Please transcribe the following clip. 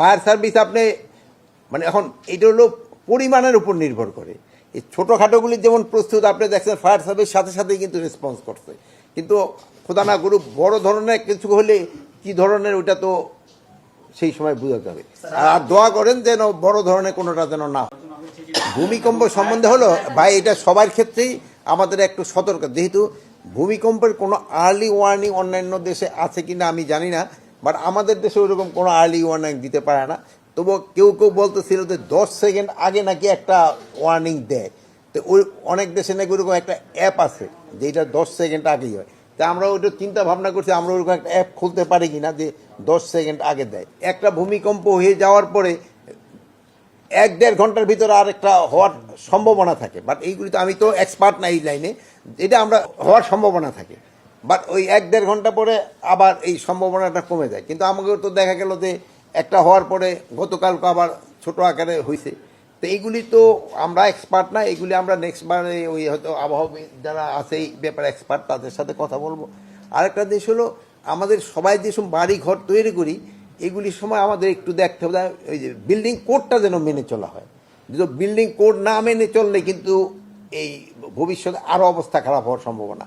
Fire service আপনি মানে এখন এটা হলো পরিমাণের উপর নির্ভর করে। এই ছোটোখাটোগুলি যেমন প্রস্তুত, আপনি দেখছেন ফায়ার সার্ভিস সাথে সাথেই কিন্তু রেসপন্স করছে। কিন্তু খোদা না করুক, বড় ধরনের কিছু হলে কি ধরনের ওটা তো সেই সময় বোঝাতে হবে। আর দোয়া করেন যেন বড় ধরনের কোনোটা যেন না ভূমিকম্প সম্বন্ধে হলো, ভাই, এটা সবার ক্ষেত্রেই আমাদের একটু সতর্ক। যেহেতু ভূমিকম্পের কোনো আর্লি ওয়ার্নিং অন্যান্য দেশে আছে কিনা আমি জানি না। বাট আমাদের দেশে ওরকম কোনো আর্লি ওয়ার্নিং দিতে পারে না। তবু কেউ কেউ বলতেছিল যে দশ সেকেন্ড আগে নাকি একটা ওয়ার্নিং দেয়। তো ওই অনেক দেশে নাকি ওরকম একটা অ্যাপ আছে যেটা দশ সেকেন্ড আগেই হয়। তা আমরা ওইটা চিন্তা ভাবনা করছি, আমরা ওরকম একটা অ্যাপ খুলতে পারি কি না যে দশ সেকেন্ড আগে দেয়। একটা ভূমিকম্প হয়ে যাওয়ার পরে এক দেড় ঘণ্টার ভিতরে আর একটা হওয়ার সম্ভাবনা থাকে। বাট এইগুলি তো আমি তো এক্সপার্ট না এই লাইনে এটা আমরা হওয়ার সম্ভাবনা থাকে। বাট ওই এক দেড় ঘণ্টা পরে আবার এই সম্ভাবনাটা কমে যায়। কিন্তু আমাকেও তো দেখা গেল যে একটা হওয়ার পরে গতকালকে আবার ছোট আকারে হয়েছে তো এইগুলি তো আমরা এক্সপার্ট না, এগুলি আমরা নেক্সট বারে ওই হয়তো আবহাওয়া যারা আছে এই ব্যাপারে এক্সপার্ট তাদের সাথে কথা বলব। আরেকটা দেশ হলো আমাদের সবাই যেসব বাড়ি ঘর তৈরি করি, এগুলির সময় আমাদের একটু দেখতে হবে, ওই যে বিল্ডিং কোডটা যেন মেনে চলা হয়। যদি বিল্ডিং কোড না মেনে চললে কিন্তু এই ভবিষ্যতে আরও অবস্থা খারাপ হওয়ার সম্ভাবনা।